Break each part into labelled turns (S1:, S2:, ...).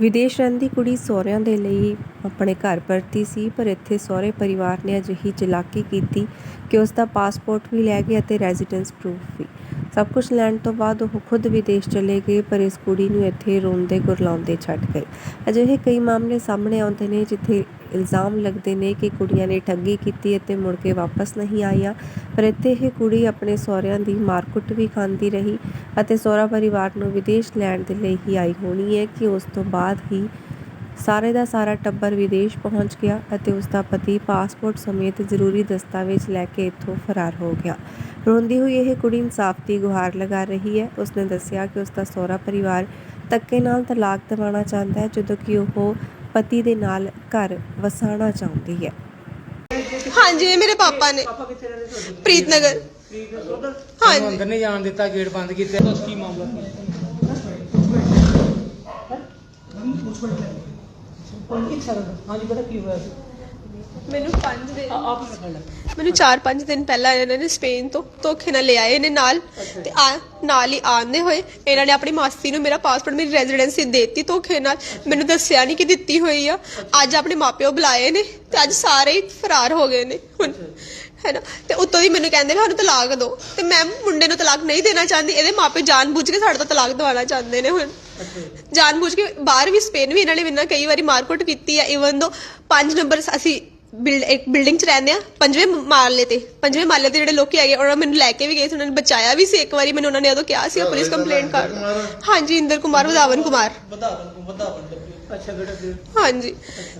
S1: ਵਿਦੇਸ਼ ਰਹਿੰਦੀ ਕੁੜੀ ਸਹੁਰਿਆਂ ਦੇ ਲਈ ਆਪਣੇ ਘਰ ਪਰਤੀ ਸੀ, ਪਰ ਇੱਥੇ ਸਹੁਰੇ ਪਰਿਵਾਰ ਨੇ ਅਜਿਹੀ ਚਲਾਕੀ ਕੀਤੀ ਕਿ ਉਸ ਦਾ ਪਾਸਪੋਰਟ ਵੀ ਲੈ ਗਏ ਅਤੇ ਰੈਜ਼ੀਡੈਂਸ ਪ੍ਰੂਫ ਵੀ। ਸਭ ਕੁਝ ਲੈਣ ਤੋਂ ਬਾਅਦ ਉਹ ਖੁਦ ਵਿਦੇਸ਼ ਚਲੇ ਗਏ, ਪਰ ਇਸ ਕੁੜੀ ਨੂੰ ਇੱਥੇ ਰੋਂਦੇ ਗੁਰਲਾਉਂਦੇ ਛੱਡ ਗਏ। ਅਜਿਹੇ ਕਈ ਮਾਮਲੇ ਸਾਹਮਣੇ ਆਉਂਦੇ ਨੇ, ਜਿੱਥੇ ਇਲਜ਼ਾਮ ਲੱਗਦੇ ਨੇ ਕਿ ਕੁੜੀਆਂ ਨੇ ਠੱਗੀ ਕੀਤੀ ਅਤੇ ਮੁੜ ਕੇ ਵਾਪਸ ਨਹੀਂ ਆਈਆਂ। ਪਰ ਇੱਥੇ ਇਹ ਕੁੜੀ ਆਪਣੇ ਸਹੁਰਿਆਂ ਦੀ ਮਾਰਕੁੱਟ ਵੀ ਖਾਂਦੀ ਰਹੀ ਅਤੇ ਸਹੁਰਾ ਪਰਿਵਾਰ ਨੂੰ ਵਿਦੇਸ਼ ਲੈਣ ਦੇ ਲਈ ਹੀ ਆਈ ਹੋਣੀ ਹੈ ਕਿ ਉਸ ਤੋਂ ਬਾਅਦ ਹੀ ਸਾਰੇ ਦਾ ਸਾਰਾ ਟੱਬਰ ਵਿਦੇਸ਼ ਪਹੁੰਚ ਗਿਆ ਅਤੇ ਉਸ ਦਾ ਪਤੀ ਪਾਸਪੋਰਟ ਸਮੇਤ ਜ਼ਰੂਰੀ ਦਸਤਾਵੇਜ਼ ਲੈ ਕੇ ਇੱਥੋਂ ਫਰਾਰ ਹੋ ਗਿਆ। ਰੋਂਦੀ ਹੋਈ ਇਹ ਕੁੜੀ ਇਨਸਾਫ ਦੀ ਗੁਹਾਰ ਲਗਾ ਰਹੀ ਹੈ। ਉਸਨੇ ਦੱਸਿਆ ਕਿ ਉਸ ਦਾ ਸਹੁਰਾ ਪਰਿਵਾਰ ਧੱਕੇ ਨਾਲ ਤਲਾਕ ਦਿਵਾਉਣਾ ਚਾਹੁੰਦਾ ਹੈ, ਜਦੋਂ ਕਿ ਉਹ ਪਤੀ ਦੇ ਨਾਲ ਘਰ ਵਸਾਉਣਾ ਚਾਹੁੰਦੀ ਹੈ।
S2: ਹਾਂਜੀ ਇਹ ਮੇਰੇ ਪਾਪਾ ਨੇ।
S3: ਪਾਪਾ ਕਿੱਥੇ ਰਹਿੰਦੇ ਤੁਹਾਡੇ?
S2: ਪ੍ਰੀਤਨਗਰ।
S4: ਤੁਹਾਨੂੰ
S2: ਹਾਂਜੀ।
S4: ਅੰਦਰ ਨਹੀਂ ਜਾਣ ਦਿੱਤਾ ਗੇਟ ਬੰਦ ਕੀਤਾ।
S3: ਬਸ ਕੀ ਮਾਮਲਾ ਹਾਂਜੀ ਬੇਟਾ ਕੀ ਹੋਇਆ ਸੀ?
S2: ਮੈਨੂੰ 5 ਦਿਨ।
S3: ਆ- ਆਪ ਹੀ ਖੜ ਲੈ
S2: ਮੈਨੂੰ 4-5 ਦਿਨ ਪਹਿਲਾਂ ਇਹਨਾਂ ਨੇ ਸਪੇਨ ਤੋਂ ਧੋਖੇ ਨਾਲ ਲੈ ਆਏ ਨੇ ਨਾਲ ਤੇ ਆ ਨਾਲ ਹੀ ਆਂਦੇ ਹੋਏ ਇਹਨਾਂ ਨੇ ਆਪਣੀ ਮਾਸੀ ਨੂੰ ਮੇਰਾ ਪਾਸਪੋਰਟ ਮੇਰੀ ਰੈਜ਼ੀਡੈਂਸੀ ਦੇਤੀ ਧੋਖੇ ਨਾਲ। ਮੈਨੂੰ ਦੱਸਿਆ ਨਹੀਂ ਕਿ ਦਿੱਤੀ ਹੋਈ ਆ। ਅੱਜ ਆਪਣੇ ਮਾਪਿਓ ਬੁਲਾਏ ਨੇ ਤੇ ਅੱਜ ਸਾਰੇ ਹੀ ਫਰਾਰ ਹੋ ਗਏ ਨੇ ਹੁਣ ਹੈਨਾ ਤੇ ਉੱਤੋਂ ਦੀ ਮੈਨੂੰ ਕਹਿੰਦੇ ਵੀ ਸਾਨੂੰ ਤਲਾਕ ਦਿਓ ਤੇ ਮੈਂ ਮੁੰਡੇ ਨੂੰ ਤਲਾਕ ਨਹੀਂ ਦੇਣਾ ਚਾਹੁੰਦੀ ਇਹਦੇ ਮਾਪੇ ਜਾਣਬੁੱਝ ਕੇ ਸਾਡੇ ਤੋਂ ਤਲਾਕ ਦਿਵਾਉਣਾ ਚਾਹੁੰਦੇ ਨੇ ਹੁਣ। ਜਾਣਬੁੱਝ ਕੇ ਬਾਹਰ ਵੀ ਸਪੇਨ ਵੀ ਇਹਨਾਂ ਨੇ ਮੇਰੇ ਨਾਲ ਕਈ ਵਾਰੀ ਮਾਰਕੁੱਟ ਕੀਤੀ ਆ ਇਵਨ ਦੋ 5 ਨੰਬਰ ਅਸੀਂ ਬਿਲਡ ਇੱਕ ਬਿਲਡਿੰਗ 'ਚ ਰਹਿੰਦੇ ਆ ਪੰਜਵੇਂ ਮਾਲੇ ਤੇ ਪੰਜਵੇਂ ਮਾਲੇ ਤੇ ਜਿਹੜੇ ਲੋਕੀ ਹੈਗੇ ਉਹਨਾਂ ਮੈਨੂੰ ਲੈ ਕੇ ਵੀ ਗਏ ਸੀ ਉਹਨਾਂ ਨੇ ਬਚਾਇਆ ਵੀ ਸੀ ਇੱਕ ਵਾਰੀ ਮੈਨੂੰ ਉਹਨਾਂ ਨੇ ਉਦੋਂ ਕਿਹਾ ਸੀ ਪੁਲਿਸ ਕੰਪਲੇਂਟ ਕਰ ਹਾਂਜੀ ਇੰਦਰ ਕੁਮਾਰ ਵਧਾਵਨ ਕੁਮਾਰ।
S3: ਅੱਛਾ ਬੇਟਾ ਫਿਰ
S2: ਹਾਂਜੀ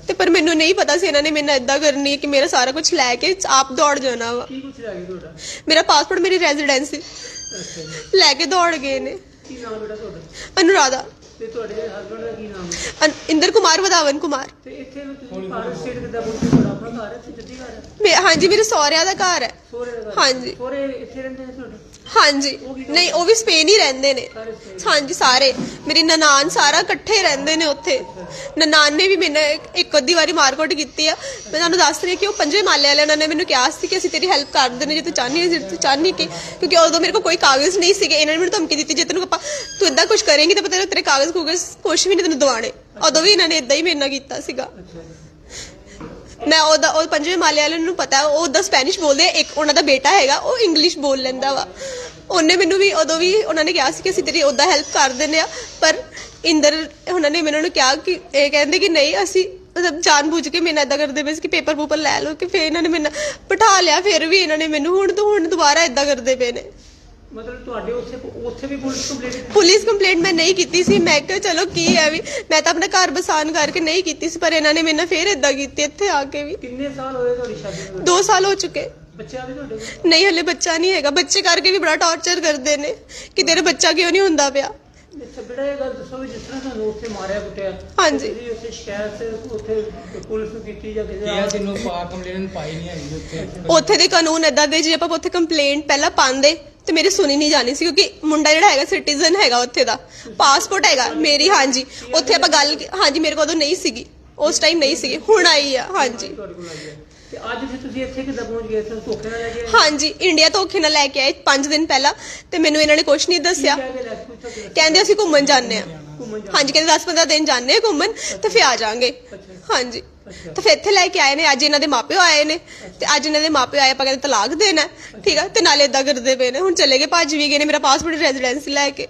S2: ਤੇ ਪਰ ਮੈਨੂੰ ਨਹੀਂ ਪਤਾ ਸੀ ਇਹਨਾਂ ਨੇ ਮੇਰੇ ਨਾਲ ਇਦਾਂ ਕਰਨੀ ਹੈ ਕਿ ਮੇਰਾ ਸਾਰਾ ਕੁਝ ਲੈ ਕੇ ਆਪ ਦੌੜ ਜਾਣਾ ਵਾ।
S3: ਕੀ ਕੁਛ ਲੱਗ ਗਿਆ ਤੁਹਾਡਾ?
S2: ਮੇਰਾ ਪਾਸਪੋਰਟ ਮੇਰੀ ਰੈਜ਼ੀਡੈਂਸੀ।
S3: ਅੱਛਾ ਜੀ।
S2: ਲੈ ਕੇ ਦੌੜ ਗਏ ਨੇ।
S3: ਕੀ ਨਾਮ ਬੇਟਾ ਤੁਹਾਡਾ?
S2: ਅਨੁਰਾਧਾ।
S3: ਤੇ ਤੁਹਾਡੇ ਹਸਬੰਡ ਦਾ ਕੀ ਨਾਮ ਹੈ?
S2: ਅਨ- ਇੰਦਰ ਕੁਮਾਰ ਵਧਾਵਨ ਕੁਮਾਰ।
S3: ਤੇ ਇੱਥੇ ਵੀ ਤੁਸੀਂ ਭਾਰਤ ਸਟੇਟ ਕਿੱਦਾਂ ਪਹੁੰਚੇ? ਤੁਹਾਡਾ ਆਪਣਾ ਘਰ ਹੈ? ਤੇ ਜੱਦੀ ਘਰ ਹੈ?
S2: ਮੇ- ਹਾਂਜੀ ਮੇਰੇ ਸਹੁਰਿਆਂ ਦਾ ਘਰ ਹੈ।
S3: ਸੋਰੇ ਦਾ ਘਰ?
S2: ਹਾਂਜੀ।
S3: ਸੋਰੇ ਇੱਥੇ ਰਹਿੰਦੇ ਨੇ ਤੁਹਾਡੇ?
S2: ਹਾਂਜੀ। ਨਹੀਂ ਉਹ ਵੀ ਸਪੇਨ ਹੀ ਰਹਿੰਦੇ ਨੇ।
S3: ਸਾਰੇ।
S2: ਹਾਂਜੀ ਸਾਰੇ। ਮੇਰੀ ਨਨਾਨ ਸਾਰਾ ਇਕੱਠੇ ਰਹਿੰਦੇ ਨੇ ਉੱਥੇ। ਨਨਾਨ ਨੇ ਵੀ ਮੈਨੂੰ ਇੱਕ- ਇੱਕ ਅੱਧੀ ਵਾਰੀ ਮਾਰਕੁੱਟ ਕੀਤੀ ਆ। ਮੈਂ ਤੁਹਾਨੂੰ ਦੱਸ ਰਹੀ ਹਾਂ ਕਿ ਉਹ ਪੰਜਵੇਂ ਮਾਲੇ ਵਾਲੇ ਉਹਨਾਂ ਨੇ ਮੈਨੂੰ ਕਿਹਾ ਸੀ ਕਿ ਅਸੀਂ ਤੇਰੀ ਹੈਲਪ ਕਰ ਦਿੰਦੇ ਜੇ ਤੂੰ ਚਾਹਨੀ ਹੈ ਜੇ ਤੂੰ ਚਾਹਨੀ ਕਿ ਕਿਉਂਕਿ ਉਦੋਂ ਮੇਰੇ ਕੋਲ ਕੋਈ ਕਾਗਜ਼ ਨਹੀਂ ਸੀਗੇ। ਇਹਨਾਂ ਨੇ ਮੈਨੂੰ ਧਮਕੀ ਦਿੱਤੀ ਜੇ ਤੈਨੂੰ ਆਪਾਂ ਤੂੰ ਇਦਾਂ ਕੁਝ ਕਰੇਂਗੀ ਤਾਂ ਪਤਾ ਤੇਰੇ ਕਾਗਜ਼ ਕੂਗਜ਼ ਕੁਝ ਵੀ ਨਹੀਂ ਤੈਨੂੰ ਦਵਾਣੇ ਉਦੋਂ ਵੀ ਇਹਨਾਂ ਨੇ ਇਦਾਂ ਹੀ ਮੇਰੇ ਨਾਲ ਕੀਤਾ ਸੀਗਾ। ਮੈਂ ਉਹਦਾ ਉਹ ਪੰਜਵੇਂ ਮਾਲੇ ਵਾਲੇ ਨੂੰ ਪਤਾ ਉਹ ਉਹਦਾ ਸਪੈਨਿਸ਼ ਬੋਲਦੇ ਆ, ਇੱਕ ਉਹਨਾਂ ਦਾ ਬੇਟਾ ਹੈਗਾ ਉਹ ਇੰਗਲਿਸ਼ ਬੋਲ ਲੈਂਦਾ ਵਾ। ਉਹਨੇ ਮੈਨੂੰ ਵੀ ਉਦੋਂ ਵੀ ਉਹਨਾਂ ਨੇ ਕਿਹਾ ਸੀ ਕਿ ਅਸੀਂ ਤੇਰੀ ਉਹਦਾ ਹੈਲਪ ਕਰ ਦਿੰਦੇ ਆ ਪਰ ਇੰਦਰ ਉਹਨਾਂ ਨੇ ਮੈਨੂੰ ਕਿਹਾ ਕਿ ਇਹ ਕਹਿੰਦੇ ਕਿ ਨਹੀਂ ਅਸੀਂ ਮਤਲਬ ਜਾਣਬੁੱਝ ਕੇ ਮੇਰੇ ਨਾਲ ਇਦਾਂ ਕਰਦੇ ਪਏ ਸੀ ਕਿ ਪੇਪਰ ਪੂਪਰ ਲੈ ਲਓ ਕਿ ਫਿਰ ਇਹਨਾਂ ਨੇ ਮੈਨੂੰ ਬਿਠਾ ਲਿਆ ਫਿਰ ਵੀ ਇਹਨਾਂ ਨੇ ਮੈਨੂੰ ਹੁਣ ਤੋਂ ਹੁਣ ਦੁਬਾਰਾ ਇਦਾਂ ਕਰਦੇ ਪਏ ਨੇ।
S3: ਮਤਲਬ ਤੁਹਾਡੇ ਉੱਥੇ ਉੱਥੇ ਵੀ ਪੁਲਿਸ ਕੰਪਲੇਂਟ
S2: ਪੁਲਿਸ ਕੰਪਲੇਂਟ ਮੈਂ ਨਹੀਂ ਕੀਤੀ ਸੀ। ਮੈਂ ਕਿਹਾ ਚਲੋ ਕੀ ਹੈ ਵੀ? ਮੈਂ ਤਾਂ ਆਪਣਾ ਘਰ ਬਸਾਨ ਕਰਕੇ ਨਹੀਂ ਕੀਤੀ ਸੀ ਪਰ ਇਹਨਾਂ ਨੇ ਮੇਰੇ ਨਾਲ ਫਿਰ ਇਦਾਂ ਕੀਤੀ ਇੱਥੇ ਆ ਕੇ ਵੀ।
S3: ਕਿੰਨੇ ਸਾਲ ਹੋਏ ਤੁਹਾਡੀ ਸ਼ਾਦੀ ਨੂੰ?
S2: 2 ਸਾਲ ਹੋ ਚੁੱਕੇ।
S3: ਬੱਚਾ ਵੀ ਤੁਹਾਡੇ ਕੋਲ?
S2: ਨਹੀਂ ਹਲੇ ਬੱਚਾ ਨਹੀਂ ਹੈਗਾ। ਬੱਚੇ ਕਰਕੇ ਵੀ ਬੜਾ ਟੌਰਚਰ ਕਰਦੇ ਨੇ ਕਿ ਤੇਰਾ ਬੱਚਾ ਕਿਉਂ ਨਹੀਂ ਹੁੰਦਾ ਪਿਆ।
S3: ਅੱਛਾ ਬੇਟਾ ਇਹ ਗੱਲ ਦੱਸੋ ਵੀ ਜਿਸ ਤਰ੍ਹਾਂ ਤੁਹਾਨੂੰ ਉੱਥੇ ਮਾਰਿਆ ਕੁੱਟਿਆ।
S2: ਹਾਂਜੀ।
S3: ਤੁਸੀਂ ਉੱਥੇ ਸ਼ਿਕਾਇਤ ਉੱਥੇ ਪੁਲਿਸ ਨੂੰ ਕੀਤੀ ਜਾਂ ਕਿਸੇ
S4: ਇਹ ਤੈਨੂੰ ਪਾ ਕੰਪਲੇਨ ਪਾਈ ਨਹੀਂ ਹੈਗੀ ਉੱਥੇ।
S2: ਉੱਥੇ ਦੇ ਕਾਨੂੰਨ ਏਦਾਂ ਦੇ ਜੇ ਆਪਾਂ ਉੱਥੇ ਕੰਪਲੇਂਟ ਪਹਿਲਾਂ ਪਾਉਂਦੇ ਤੇ ਮੇਰੀ ਸੁਣੀ ਨਹੀਂ ਜਾਣੀ ਸੀ ਕਿਉਂਕਿ ਮੁੰਡਾ ਜਿਹੜਾ ਹੈਗਾ ਸਿਟੀਜ਼ਨ ਹੈਗਾ ਉੱਥੇ ਦਾ ਪਾਸਪੋਰਟ ਹੈਗਾ ਮੇਰੀ ਹਾਂਜੀ। ਉੱਥੇ ਆਪਾਂ ਗੱਲ ਹਾਂਜੀ ਮੇਰੇ ਕੋਲ ਉਦੋਂ ਨਹੀਂ ਸੀਗੀ। ਉਸ ਟਾਈਮ ਨਹੀਂ ਸੀਗੀ ਹੁਣ ਆਈ ਆ ਹਾਂਜੀ।
S3: ਤੁਹਾਡੇ ਕੋਲ ਆ। ਗਿਆ ਤੇ ਅੱਜ ਫਿਰ ਤੁਸੀਂ ਇੱਥੇ ਕਿੱਦਾਂ ਪਹੁੰਚ ਗਏ? ਇੱਥੇ ਧੋਖੇ ਨਾਲ ਲੈ ਕੇ ਆਏ?
S2: ਹਾਂਜੀ ਇੰਡੀਆ ਤੋਂ ਔਖੇ ਨਾਲ ਲੈ ਕੇ ਆਏ 5 ਦਿਨ ਪਹਿਲਾਂ ਤੇ ਮੈਨੂੰ ਇਹਨਾਂ ਨੇ ਕੁਝ ਨਹੀਂ ਦੱਸਿਆ।
S3: ਕਹਿ ਕੇ ਲੈ ਕੇ ਪੁੱਛੋ ਕਿ
S2: ਕਹਿੰਦੇ ਅਸੀਂ ਘੁੰਮਣ ਜਾਂਦੇ ਆ
S3: ਘੁੰਮਣ ਜਾ
S2: ਹਾਂਜੀ ਕਹਿੰਦੇ 10-15 ਦਿਨ ਜਾਂਦੇ ਆ ਘੁੰਮਣ ਤੇ ਫਿਰ ਆ ਜਾਾਂਗੇ। ਹਾਂਜੀ। ਤੇ ਫਿਰ ਇੱਥੇ ਲੈ ਕੇ ਆਏ ਨੇ ਅੱਜ ਇਹਨਾਂ ਦੇ ਮਾਪਿਓ ਆਏ ਨੇ ਤੇ ਅੱਜ ਇਹਨਾਂ ਦੇ ਮਾਪਿਓ ਆਏ ਆਪਾਂ ਕਹਿੰਦੇ ਤਲਾਕ ਦੇਣਾ ਹੈ, ਠੀਕ ਆ ਤੇ ਨਾਲੇ ਇਦਾਂ ਕਰਦੇ ਪਏ ਨੇ ਹੁਣ ਚਲੇ ਗਏ ਭੱਜ ਵੀ ਗਏ ਨੇ ਮੇਰਾ ਪਾਸਪੋਰਟ ਰੈਜ਼ੀਡੈਂਸੀ ਲੈ ਕੇ।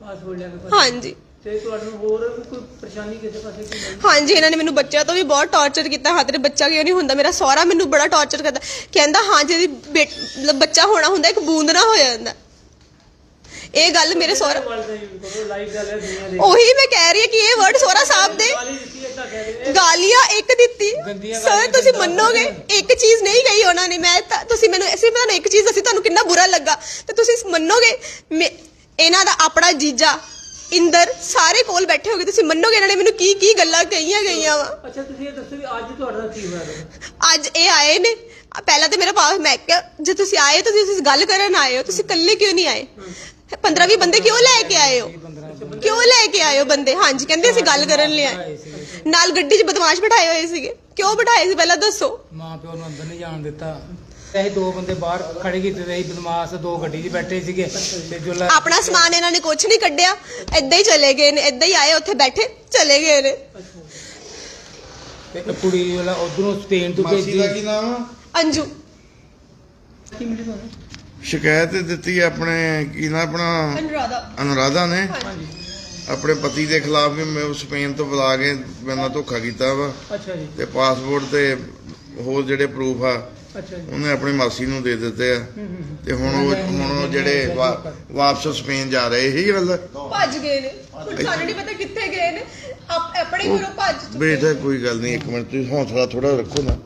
S3: ਪਾਸਪੋਰਟ ਲੈ ਕੇ
S2: ਹਾਂਜੀ।
S3: ਤੇ ਤੁਹਾਨੂੰ ਹੋਰ ਵੀ ਕੋਈ ਪਰੇਸ਼ਾਨੀ ਕਿਸੇ ਪਾਸੇ ਕੀ ਨਹੀਂ?
S2: ਹਾਂਜੀ ਇਹਨਾਂ ਨੇ ਮੈਨੂੰ ਬੱਚਿਆਂ ਤੋਂ ਵੀ ਬਹੁਤ ਟੌਰਚਰ ਕੀਤਾ ਹਾਂ ਤੇਰੇ ਬੱਚਾ ਕਿਉਂ ਨਹੀਂ ਹੁੰਦਾ? ਮੇਰਾ ਸਹੁਰਾ ਮੈਨੂੰ ਬੜਾ ਟੌਰਚਰ ਕਰਦਾ ਕਹਿੰਦਾ ਹਾਂ ਮਤਲਬ ਬੱਚਾ ਹੋਣਾ ਹੁੰਦਾ ਇੱਕ ਬੂੰਦ ਨਾ ਹੋ ਜਾਂਦਾ। ਇਹ ਗੱਲ ਮੇਰੇ ਸਹੁਰਾ
S3: ਵਰਡ ਦਾ ਯੂਜ਼ ਕਰੋ ਲਾਈਵ ਗੱਲ ਹੈ ਦੁਨੀਆ ਦੇ।
S2: ਉਹੀ ਮੈਂ ਕਹਿ ਰਹੀ ਹਾਂ ਕਿ ਇਹ ਵਰਡ ਸਹੁਰਾ ਸਾਹਿਬ ਦੇ ਗਾਲੀਆਂ ਇੱਕ ਦਿੱਤੀ। ਸਰ ਤੁਸੀਂ ਮੰਨੋਗੇ? ਇੱਕ ਚੀਜ਼ ਨਹੀਂ ਕਹੀ ਉਹਨਾਂ ਨੇ। ਮੈਂ ਤਾਂ- ਤੁਸੀਂ ਮੈਨੂੰ ਸਿਰਫ ਤੁਹਾਨੂੰ ਇੱਕ ਚੀਜ਼ ਦੱਸੀ ਤੁਹਾਨੂੰ ਕਿੰਨਾ ਬੁਰਾ ਲੱਗਾ। ਤੇ ਤੁਸੀਂ ਮੰਨੋਗੇ? ਇਹਨਾਂ ਦਾ ਆਪਣਾ ਜੀਜਾ ਇੰਦਰ ਸਾਰੇ ਕੋਲ ਬੈਠੇ ਹੋਗੇ। ਤੁਸੀਂ ਮੰਨੋਗੇ ਇਹਨਾਂ ਨੇ ਮੈਨੂੰ ਕੀ ਕੀ ਗੱਲਾਂ ਕਹੀਆਂ ਗਈਆਂ ਵਾ?
S3: ਅੱਛਾ ਤੁਸੀਂ ਇਹ ਦੱਸੋ ਵੀ ਅੱਜ ਤੁਹਾਡੇ ਨਾਲ ਕੀ ਹੋਇਆ ਫਿਰ?
S2: ਅੱਜ ਇਹ ਆਏ ਨੇ। ਪਹਿਲਾਂ ਤੇ ਮੇਰਾ ਪਾਸ ਮੈਂ ਕਿਹਾ ਜੇ ਤੁਸੀਂ ਆਏ ਤਾਂ ਤੁਸੀਂ ਗੱਲ ਕਰਨ ਆਏ ਹੋ ਤੁਸੀਂ ਇਕੱਲੇ ਕਿਉਂ ਨਹੀਂ ਆਏ? 15 20 ਬੰਦੇ ਕਿਉਂ ਲੈ ਕੇ ਆਏ ਹੋ? ਕਿਉਂ ਲੈ ਕੇ ਆਏ ਹੋ ਬੰਦੇ? ਹਾਂਜੀ ਕਹਿੰਦੇ ਅਸੀਂ ਗੱਲ ਕਰਨ ਲਈ ਆਏ। ਨਾਲ ਗੱਡੀ 'ਚ ਬਦਮਾਸ਼ ਬਿਠਾਏ ਹੋਏ ਸੀਗੇ। ਕਿਉਂ ਬਿਠਾਏ ਸੀ? ਪਹਿਲਾਂ ਦੱਸੋ।
S4: ਮਾਂ ਪਿਓ ਨੂੰ ਅੰਦਰ ਨਹੀਂ ਜਾਣ ਦਿੱਤਾ। ਅਸੀਂ ਦੋ ਬੰਦੇ ਬਾਹਰ ਖੜੇ ਕੀਤੇ ਤੇ ਅਸੀਂ ਬਦਮਾਸ਼ ਦੋ ਗੱਡੀ 'ਚ ਬੈਠੇ ਸੀਗੇ। ਤੇ ਜੋ ਲ-
S2: ਆਪਣਾ ਸਮਾਨ ਇਹਨਾਂ ਨੇ ਕੁਝ ਨਹੀਂ ਕੱਢਿਆ। ਏਦਾਂ ਹੀ ਚਲੇ ਗਏ ਨੇ। ਏਦਾਂ ਹੀ ਆਏ ਉੱਥੇ ਬੈਠੇ ਚਲੇ ਗਏ ਨੇ।
S4: ਤੇ ਇੱਕ ਕੁੜੀ ਜਿਹੜਾ ਉਧਰੋਂ ਸਪੇਨ ਤੋਂ
S5: ਮਾਸੀ ਦਾ ਕੀ ਨਾਮ? ਆ
S2: ਅੰਜੂ।
S3: ਕੀ ਮਿਲੀ ਤੁਹਾਨੂੰ?
S5: ਸ਼ਿਕਾਇਤ ਦਿੱਤੀ ਹੈ ਆਪਣੇ ਕੀ ਨਾ ਆਪਣਾ?
S2: ਅਨੁਰਾਧਾ।
S5: ਅਨੁਰਾਧਾ ਨੇ।
S2: ਹਾਂਜੀ।
S5: ਆਪਣੇ ਪਤੀ ਦੇ ਖਿਲਾਫ ਵੀ ਮੈਂ ਸਪੇਨ ਤੋਂ ਬੁਲਾ ਕੇ ਮੇਰੇ ਨਾਲ ਧੋਖਾ ਕੀਤਾ ਵਾ।
S3: ਅੱਛਾ ਜੀ।
S5: ਤੇ ਪਾਸਪੋਰਟ ਤੇ ਹੋਰ ਜਿਹੜੇ ਪ੍ਰੂਫ ਆ
S3: ਅੱਛਾ ਜੀ।
S5: ਉਹਨੇ ਆਪਣੀ ਮਾਸੀ ਨੂੰ ਦੇ ਦਿੱਤੇ ਆ।
S3: ਹੂੰ ਹੂੰ ਹੂੰ।
S5: ਤੇ ਹੁਣ ਉਹ ਹੁਣ ਉਹ ਜਿਹੜੇ ਵਾ- ਵਾਪਸ ਸਪੇਨ ਜਾ ਰਹੇ ਇਹੀ ਗੱਲ ਆ?
S2: ਭੱਜ ਗਏ ਨੇ। ਹੁਣ ਸਾਨੂੰ ਨਹੀਂ ਪਤਾ ਕਿੱਥੇ ਗਏ ਨੇ। ਆਪ- ਆਪਣੇ ਘਰੋਂ ਭੱਜ ਚੁੱਕੇ
S5: ਬੇਟਾ ਕੋਈ ਗੱਲ ਨਹੀਂ ਇੱਕ ਮਿੰਟ ਤੁਸੀਂ ਹੌਸਲਾ ਥੋੜਾ ਰੱਖੋ ਨਾ।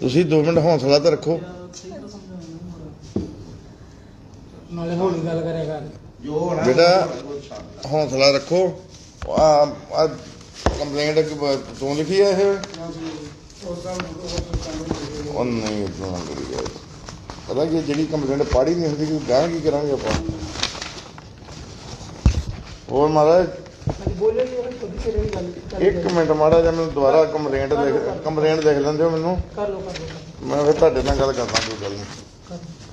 S5: ਤੁਸੀਂ 2 ਮਿੰਟ ਹੌਸਲਾ ਤਾਂ ਰੱਖੋ।
S4: ਨਾਲੇ ਹੌਲੀ ਗੱਲ ਕਰਿਆ ਕਰ।
S5: ਬੇਟਾ ਹੌਸਲਾ ਰੱਖੋ। ਆ ਆ ਕੰਪਲੇਂਟ ਤੂੰ ਲਿਖੀ ਹੈ ਇਹ? ਉਹ ਨਹੀਂ ਇਦਾਂ ਨਾ ਕਰੀ ਜਾਏ ਪਤਾ ਕਿ ਜਿਹੜੀ ਕੰਪਲੇਂਟ ਪੜ੍ਹੀ ਨਹੀਂ ਹੁੰਦੀ ਕਿ ਗਾਂ ਕੀ ਕਰਾਂਗੇ ਆਪਾਂ? ਹੋਰ ਮਹਾਰਾਜ?
S3: ਬੋਲੇ ਉਹ ਗੱਲ ਕਰ
S5: ਇੱਕ ਮਿੰਟ ਮਾੜਾ ਜਿਹਾ ਮੈਨੂੰ ਦੁਬਾਰਾ ਕੰਪਲੇਂਟ ਲਿਖ ਕੰਪਲੇਂਟ ਲਿਖ ਲੈਂਦੇ ਹੋ ਮੈਨੂੰ?
S3: ਕਰ ਲਓ ਕਰ ਲਓ।
S5: ਮੈਂ ਫਿਰ ਤੁਹਾਡੇ ਨਾਲ ਗੱਲ ਕਰਦਾ ਕੋਈ ਗੱਲ ਨਹੀਂ।
S3: ਕਰ ਲਓ।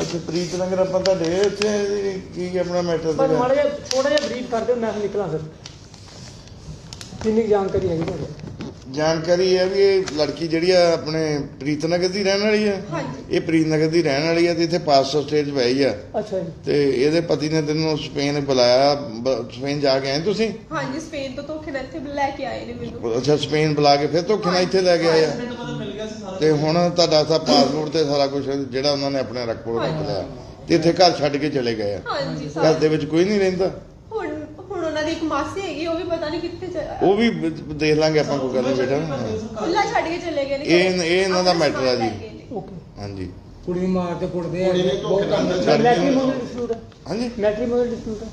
S5: ਅੱਜ ਪ੍ਰੀਤ ਨਗਰ ਆਪਾਂ ਤੁਹਾਡੇ ਇੱਥੇ ਕੀ ਆਪਣਾ ਮੈਟਰ
S3: ਪਰ ਮਾੜਾ ਜਿਹਾ ਥੋੜਾ ਜਿਹਾ ਬਰੀਫ ਕਰ ਦਿਓ ਮੈਂ ਫਿਰ ਨਿਕਲਾਂ ਫਿਰ। ਕਿੰਨੀ ਜਾਣਕਾਰੀ ਹੈਗੀ ਤੁਹਾਡੇ?
S5: ਜਾਣਕਾਰੀ ਹੈ ਵੀ ਇਹ ਲੜਕੀ ਜਿਹੜੀ ਆ ਆਪਣੇ ਪ੍ਰੀਤ ਨਗਰ ਦੀ ਰਹਿਣ ਵਾਲੀ ਹੈ
S2: ਹਾਂਜੀ।
S5: ਇਹ ਪ੍ਰੀਤ ਨਗਰ ਦੀ ਰਹਿਣ ਵਾਲੀ ਹੈ ਤੇ ਇੱਥੇ ਪਾਸਪੋਰਟ ਸਟੇਜ ਪਈ ਆ।
S3: ਅੱਛਾ ਜੀ।
S5: ਤੇ ਇਹਦੇ ਪਤੀ ਨੇ ਤੈਨੂੰ ਸਪੇਨ ਬੁਲਾਇਆ ਬ- ਸਪੇਨ ਜਾ ਕੇ ਆਏ ਤੁਸੀਂ?
S2: ਹਾਂਜੀ ਸਪੇਨ ਤੋਂ ਧੋਖੇ ਨਾਲ ਇੱਥੇ ਲੈ ਕੇ ਆਏ ਨੇ ਮੈਨੂੰ।
S5: ਅੱਛਾ ਸਪੇਨ ਬੁਲਾ ਕੇ ਫਿਰ ਧੋਖੇ ਨਾਲ ਇੱਥੇ ਲੈ ਕੇ ਆਏ ਆ? ਤੇ ਹੁਣ ਤੁਹਾਡਾ ਸਾ ਪਾਸਪੋਰਟ ਤੇ ਸਾਰਾ ਕੁਝ ਜਿਹੜਾ ਉਹਨਾਂ ਨੇ ਆਪਣੇ ਰੱਖੋ ਰੱਖ ਲਿਆ। ਤੇ ਇੱਥੇ ਘਰ ਛੱਡ ਕੇ ਚਲੇ ਗਏ ਆ।
S2: ਹਾਂਜੀ
S5: ਘਰ
S2: ਸਾਰੇ
S5: ਦੇ ਵਿੱਚ ਕੋਈ ਨਹੀਂ ਰਹਿੰਦਾ।
S2: ਹੁਣ ਹੁਣ ਉਹਨਾਂ ਦੀ ਇੱਕ ਮਾਸੀ ਹੈਗੀ ਉਹ ਵੀ ਪਤਾ ਨਹੀਂ ਕਿੱਥੇ ਚ-
S5: ਉਹ ਵੀ ਬ- ਦੇਖ ਲਾਂਗੇ ਆਪਾਂ ਕੋਈ ਗੱਲ ਨਹੀਂ ਬੇਟਾ
S2: ਖੁੱਲਾ ਛੱਡ ਕੇ ਚਲੇ ਗਏ ਨੇ।
S5: ਇਹ- ਇਹ ਇਹਨਾਂ ਦਾ matter ਆ ਜੀ। ਹਾਂਜੀ।
S4: ਕੁੜੀ ਨੂੰ ਮਾਰਦੇ ਕੁੱਟਦੇ ਆ।
S3: ਮੈਟ੍ਰੀਮੋਨੀਅਲ ਡਿਸਪਿਊਟ
S5: ਹਾਂਜੀ।
S3: ਮੈਟ੍ਰੀਮੋਨੀਅਲ ਡਿਸਪਿਊਟ ਹੈ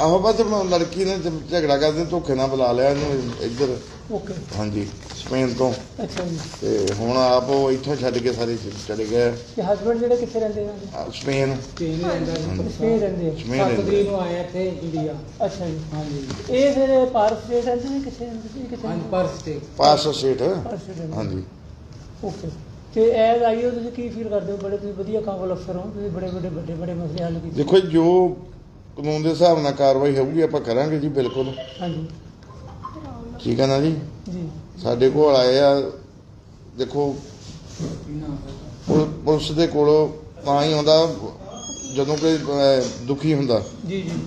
S5: ਆਹੋ ਬਸ ਮ- ਲੜਕੀ ਨੇ ਝ- ਝਗੜਾ ਕਰਦੇ ਧੋਖੇ ਨਾਲ ਬੁਲਾ ਲਿਆ ਇਹਨੂੰ ਇੱਧਰ।
S3: ਓਕੇ
S5: ਹਾਂਜੀ ਸਪੇਨ ਤੋਂ।
S3: ਅੱਛਾ ਜੀ।
S5: ਤੇ ਹੁਣ ਆਪ ਉਹ ਇੱਥੋਂ ਛੱਡ ਕੇ ਸਾਰੇ ਚ- ਚਲੇ ਗਏ।
S3: ਤੇ ਹਸਬੰਡ ਜਿਹੜੇ ਕਿੱਥੇ ਰਹਿੰਦੇ ਆ?
S5: ਆ, ਸਪੇਨ।
S4: ਸਪੇਨ ਰਹਿੰਦਾ ਜੀ।
S3: ਸਪੇਨ ਰਹਿੰਦੇ ਆ।
S5: ਸਪੇਨ
S4: 7
S5: ਰਹਿੰਦੇ
S4: ਤਰੀਕ ਨੂੰ ਆਏ ਇੱਥੇ ਇੰਡੀਆ।
S3: ਅੱਛਾ ਜੀ।
S4: ਹਾਂਜੀ।
S3: ਇਹ ਫਿਰ ਪਾਰਕ ਸਟੇਟ ਰਹਿੰਦੇ ਨੇ ਕਿੱਥੇ ਰਹਿੰਦੇ ਸੀ? ਕਿੱਥੇ
S4: ਹਾਂਜੀ ਪਰਸ ਤੇ
S5: ਪਾਸ ਸਟੇਟ।
S3: ਪਾਰਕ ਸਟੇਟ ਰਹਿੰਦੇ
S5: ਹਾਂਜੀ।
S3: ਓਕੇ ਤੇ ਐਜ਼ ਆਈਓ ਤੁਸੀਂ ਕੀ ਫੀਲ ਕਰਦੇ ਹੋ? ਬੜੇ ਤੁਸੀਂ ਵਧੀਆ ਕਾਬਲ ਅਫਸਰ ਹੋ। ਤੁਸੀਂ ਬੜੇ ਬੜੇ ਵੱਡੇ ਵੱਡੇ ਮਸਲੇ ਹੱਲ ਕੀਤੇ।
S5: ਦੇਖੋ ਜੀ, ਜੋ ਕਾਨੂੰਨ ਦੇ ਹਿਸਾਬ ਨਾਲ ਕਾਰਵਾਈ ਹੋਊਗੀ ਆਪਾਂ ਕਰਾਂਗੇ ਜੀ ਬਿਲਕੁਲ।
S3: ਹਾਂਜੀ।
S5: ਠੀਕ ਹੈ ਨਾ ਜੀ?
S3: ਜੀ।
S5: ਸਾਡੇ ਕੋਲ ਆਏ ਆ ਦੇਖੋ ਪੁਲ- ਪੁਲਿਸ ਦੇ ਕੋਲੋਂ ਤਾਂ ਹੀ ਆਉਂਦਾ ਜਦੋਂ ਕੋਈ ਦੁਖੀ ਹੁੰਦਾ।
S3: ਜੀ ਜੀ।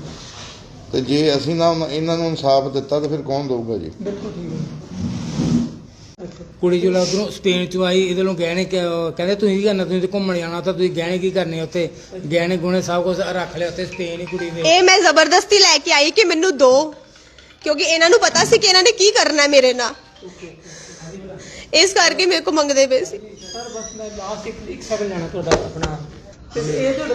S5: ਤੇ ਜੇ ਅਸੀਂ ਨਾ ਇਹਨਾਂ ਨੂੰ ਇਨਸਾਫ ਦਿੱਤਾ ਤਾਂ ਫਿਰ ਕੌਣ ਦਊਗਾ ਜੀ?
S3: ਬਿਲਕੁਲ ਠੀਕ ਹੈ। ਅੱਛਾ
S4: ਕੁੜੀ ਜਿਹੜਾ ਉਧਰੋਂ ਸਪੇਨ ਚੋਂ ਆਈ ਇਹਦੇ ਨੂੰ ਗਹਿਣੇ ਕਹਿੰਦੇ ਤੁਸੀਂ ਕੀ ਕਰਨਾ ਤੁਸੀਂ ਤੇ ਘੁੰਮਣ ਜਾਣਾ ਤਾਂ ਤੁਸੀਂ ਗਹਿਣੇ ਕੀ ਕਰਨੇ ਉੱਥੇ? ਗਹਿਣੇ ਗੁਣੇ ਸਭ ਕੁਝ ਰੱਖ ਲਿਆ ਉੱਥੇ ਸਪੇਨ ਹੀ ਕੁੜੀ ਦੇ।
S2: ਇਹ ਮੈਂ ਜ਼ਬਰਦਸਤੀ ਲੈ ਕੇ ਆਈ ਕਿ ਮੈਨੂੰ ਦੋ। ਕਿਉਂਕਿ ਇਹਨਾਂ ਨੂੰ ਪਤਾ ਸੀ ਕਿ ਇਹਨਾਂ ਨੇ ਕੀ ਕਰਨਾ ਹੈ ਮੇਰੇ ਨਾਲ। ਇਸ ਕਰਕੇ ਮੇਰੇ ਕੋ ਮੰਗਦੇ ਪਏ ਸੀ।
S3: ਸਰ, ਬਸ ਮੈਂ ਲਾਸਟ ਇੱਕ ਇੱਕ ਸੈਕਿੰਡ ਲੈਣਾ ਤੁਹਾਡਾ ਆਪਣਾ। ਤੇ ਇਹ ਤੁਹਾਡੇ